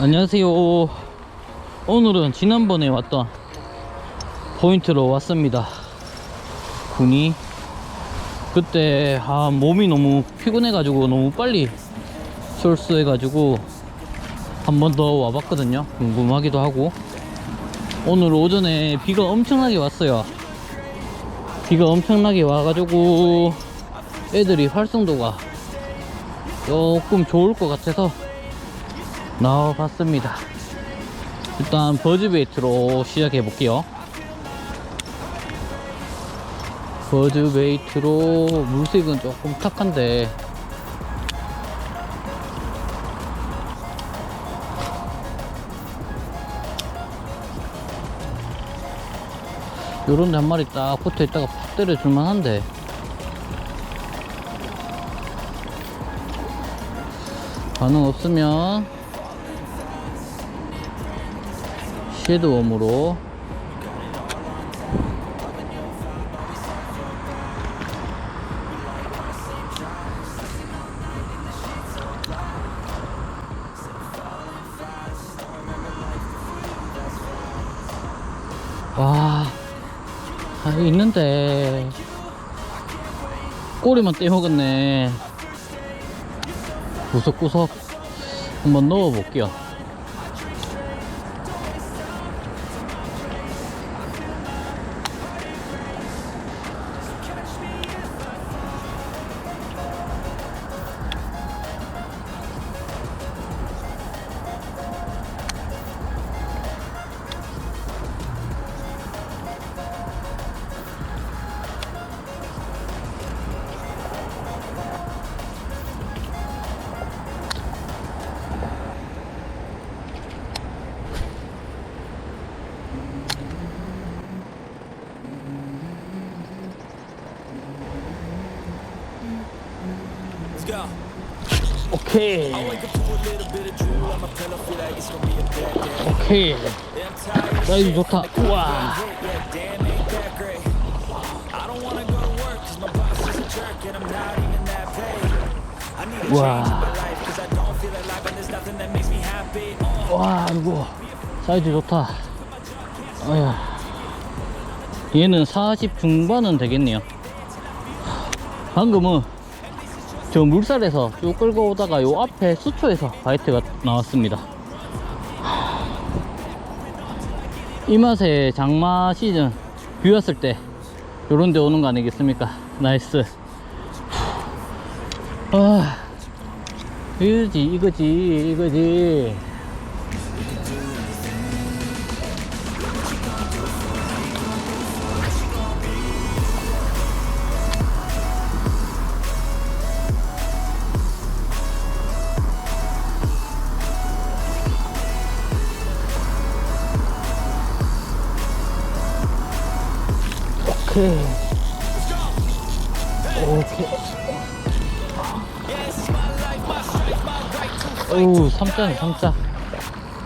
안녕하세요. 오늘은 지난번에 왔던 포인트로 왔습니다. 군이 그때 아 몸이 너무 피곤해 가지고 너무 빨리 철수해 가지고 한 번 더 와봤거든요. 궁금하기도 하고 오늘 오전에 비가 엄청나게 왔어요. 비가 엄청나게 와가지고 애들이 활성도가 조금 좋을 것 같아서 나와봤습니다. 일단 버즈베이트로 시작해 볼게요. 버즈베이트로 물색은 조금 탁한데 요런 데 한 마리 딱 붙어 있다가 팍 때려줄만 한데. 반응 없으면 섀도우으로. 와. 아, 있는데. 꼬리만 떼먹었네. 구석구석 한번 넣어 볼게요 there's nothing that makes me happy. Uh, 와 이거 사이즈 좋다 아야 얘는 40 중반은 되겠네요 방금은 저 물살에서 쭉 끌고 오다가 요 앞에 수초에서 바이트가 나왔습니다. 이 맛에 장마 시즌 비 왔을 때 요런 데 오는 거 아니겠습니까? 나이스. 아 이거지 이거지 이거지 오케이. 오케이. 오우, 3자네, 3자.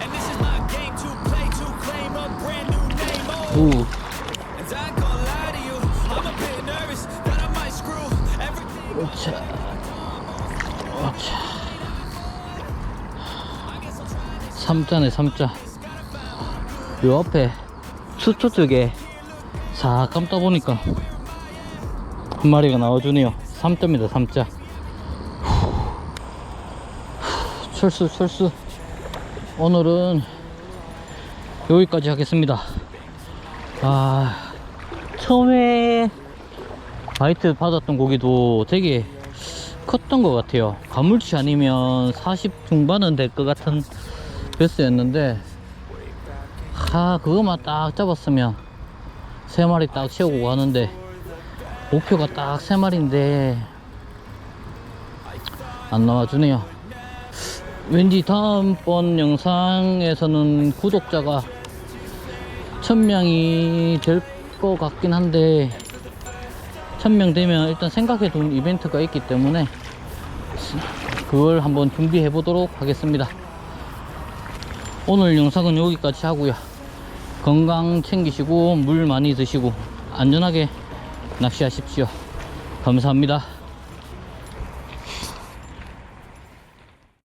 and this is my game to play to claim a brand new name. Oh, 오우, and I ain't gonna lie to you, I'm a bit nervous that I might screw everything. 오차. 오차. 3자네, 3자. 요 앞에 수초 쪽에 싹 감다 보니까 한 마리가 나와주네요. 3자입니다, 3자. 철수, 철수. 오늘은 여기까지 하겠습니다. 아, 처음에 바이트 받았던 고기도 되게 컸던 것 같아요. 가물치 아니면 40 중반은 될 것 같은 베스였는데, 하, 그거만 딱 잡았으면 세 마리 딱 채우고 가는데, 목표가 딱 세 마리인데, 안 나와주네요. 왠지 다음번 영상에서는 구독자가 1000명이 될 것 같긴 한데 1000명 되면 일단 생각해 둔 이벤트가 있기 때문에 그걸 한번 준비해 보도록 하겠습니다 오늘 영상은 여기까지 하고요 건강 챙기시고 물 많이 드시고 안전하게 낚시하십시오. 감사합니다.